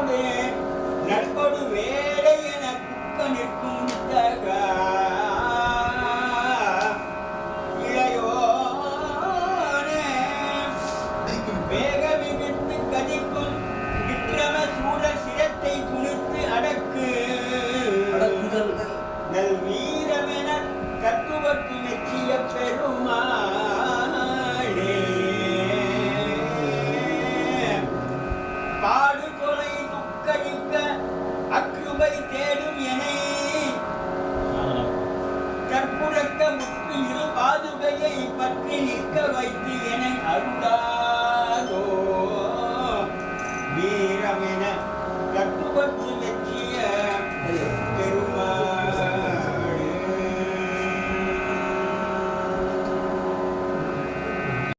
நாமமே நண்படுவே அருளா